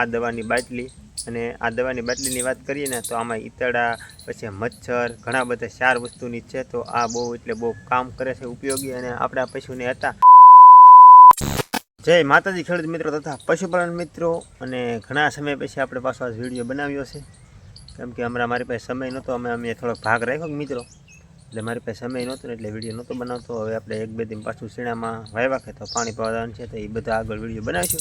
આ દવાની બાટલી અને આ દવાની બાટલીની વાત કરીએ ને તો આમાં ઈતળા, પછી મચ્છર, ઘણા બધા ચાર વસ્તુની છે. તો આ બહુ એટલે બહુ કામ કરે છે, ઉપયોગી અને આપણા પશુને હતા. જય માતાજી ખેડૂત મિત્રો તથા પશુપાલન મિત્રો. અને ઘણા સમય પછી આપણે પાછો આ વીડિયો બનાવ્યો છે. કેમ કે હમણાં મારી પાસે સમય નહોતો, અમે અમે થોડોક ભાગ રાખ્યો મિત્રો. એટલે મારી પાસે સમય નહોતો ને એટલે વીડિયો નહોતો બનાવતો. હવે આપણે એક, બે દિન પાછું શીણામાં વાવ્યા કે પાણી પાવાનું છે તો એ બધા આગળ વીડિયો બનાવીશું.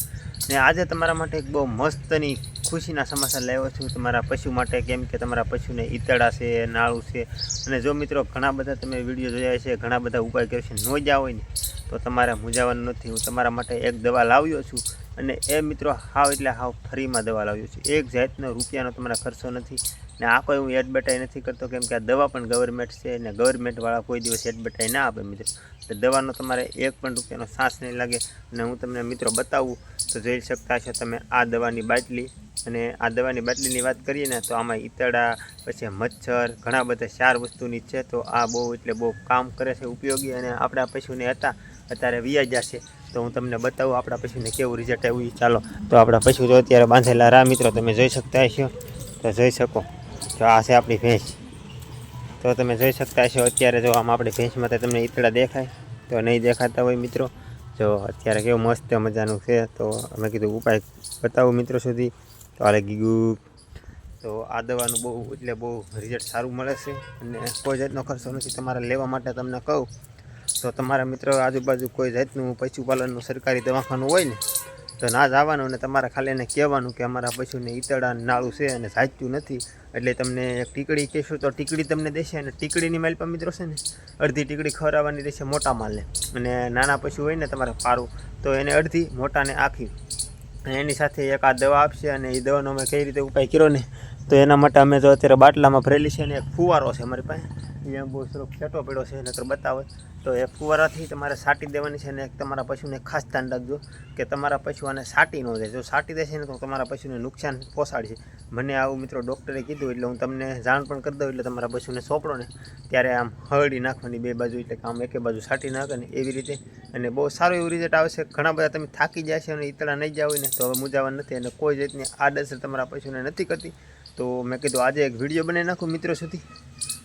ને આજે તમારા માટે એક બહુ મસ્તની, ખુશીના સમાચાર લાવ્યો છું. તમારા પશુ માટે કેમ કે તમારા પશુને ઈતળા છે, નાળું છે. અને જો મિત્રો, ઘણા બધા તમે વીડિયો જોયા છે ઘણા બધા ઉપાય કર્યો છે. ન જ્યાં હોય ને તો તમારે મૂંઝાવાનું નથી. હું તમારા માટે એક દવા લાવ્યો છું. અને એ મિત્રો હાવ એટલે હાવ ફ્રીમાં દવા લાવ્યો છું. એક જાતનો રૂપિયાનો તમારે ખર્ચો નથી ને આ કોઈ હું એડવર્ટાઈ નથી કરતો કેમ કે આ દવા પણ ગવર્મેન્ટ છે ને ગવર્મેન્ટવાળા કોઈ દિવસ એડવર્ટાઈ ના આપે મિત્રો. તો દવાનો તમારે એક પણ રૂપિયાનો સાસ નહીં લાગે અને હું તમને મિત્રો બતાવું તો જોઈ શકતા છો તમે આ દવાની બાટલી. અને આ દવાની બાટલીની વાત કરીએ ને તો આમાં ઈતળા પછી મચ્છર, ઘણા બધા ચાર વસ્તુની છે તો આ બહુ એટલે બહુ કામ કરે છે ઉપયોગી અને આપણા પશુને હતા અત્યારે વ્યાજ જશે. તો હું તમને બતાવું આપણા પશુને કેવું રિઝલ્ટ આવ્યું ચાલો, તો આપણા પશુ તો અત્યારે બાંધેલા રા મિત્રો, તમે જોઈ શકતા હશો. તો જોઈ શકો. તો આ છે આપણી ભેંસ. તો તમે જોઈ શકતા હશો, અત્યારે જો આમ આપણી ભેંસમાં તો તમને ઈતળા દેખાય. તો નહીં દેખાતા હોય મિત્રો. જો અત્યારે કેવું મસ્ત મજાનું છે. તો અમે કીધું ઉપાય બતાવું મિત્રો સુધી. તો આલે ગીગુ. તો આ દવાનું બહુ, એટલે બહુ રિઝલ્ટ સારું મળે છે. અને કોઈ જાતનો ખર્ચો નથી. તમારે લેવા માટે તમને કહું. તો તમારા મિત્રો આજુબાજુ કોઈ જાતનું પશુપાલનનું સરકારી દવાખાનું હોય ને, તો ના જવાનું અને તમારે ખાલી એને કહેવાનું કે અમારા પશુને ઈતળા નાળું છે અને સાચું નથી. એટલે તમને એક ટીકડી કહેશો તો ટીકડી તમને દેશે અને ટીકડીની માલ પર મિત્રો છે ને, અડધી ટીકડી ખવડાવવાની રહેશે મોટા માલને. અને નાના પશુ હોય ને તમારે પારું, તો એને અડધી, મોટાને આખી. અને એની સાથે એક આ દવા આપશે અને એ દવાનો અમે કઈ રીતે ઉપાય કર્યો ને, તો એના માટે અમે જો અત્યારે બાટલામાં ભરેલી છે ને એક ફુવારો છે અમારી પાસે. અહીંયા બહુ સરસ ફેટો પડ્યો છે નકર બતાવે. તો એ ફુવારાથી તમારે સાટી દેવાની છે ને તમારા પશુને ખાસ ધ્યાન રાખજો કે તમારા પશુ આને સાટી ન દે. જો સાટી દેશે ને તો તમારા પશુને નુકસાન પહોંચાડશે. મને આવું મિત્રો ડૉક્ટરે કીધું એટલે હું તમને જાણ પણ કરી દઉં એટલે તમારા પશુને સોંપડો ને. ત્યારે આમ હળડી નાખવાની બે બાજુ એટલે કે આમ એકે બાજુ સાટી નાખે ને એવી રીતે. અને બહુ સારું એવું રિઝલ્ટ આવે છે. ઘણા બધા તમે થાકી જાય છે અને ઈતળા નહીં જાવ ને તો હવે મૂજાવા નથી અને કોઈ જાતની આડઅસર તમારા પશુને નથી કરતી. તો મેં કીધું આજે એક વીડિયો બનાવી નાખું મિત્રો સુધી.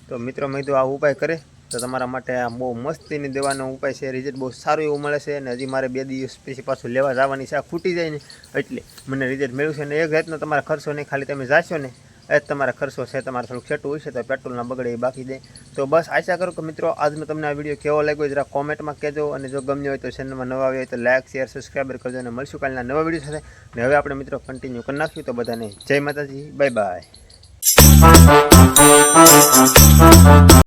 તો મિત્રો, મેં કીધું આ ઉપાય કરે. તો તમારા માટે આ બહુ મસ્તીની દવાનો ઉપાય છે રિઝલ્ટ બહુ સારું એવું મળે છે અને હજી મારે બે દિવસ પછી પાછું લેવા જવાની છે. આ ખૂટી જાય ને એટલે મને રિઝલ્ટ મળ્યું છે અને એક જાતનો તમારા ખર્ચો નહીં, ખાલી તમે જાશો ને એ જ તમારા ખર્ચો છે. તમારે થોડુંક છેટું હોય છે, તો પેટ્રોલના બગડે એ બાકી દે. તો બસ આશા કરું કે મિત્રો આજનો તમને આ વીડિયો કેવો લાગ્યો, જરા કોમેન્ટમાં કહેજો અને જો ગમ્યો હોય તો ચેનલમાં નવા આવ્યો હોય તો લાઇક શેર સબસ્ક્રાઈબર કરજો અને મળશું કાલના નવા વીડિયો સાથે. ને હવે આપણે મિત્રો કન્ટિન્યુ કરી નાખ્યું તો બધાને જય માતાજી બાય બાય No.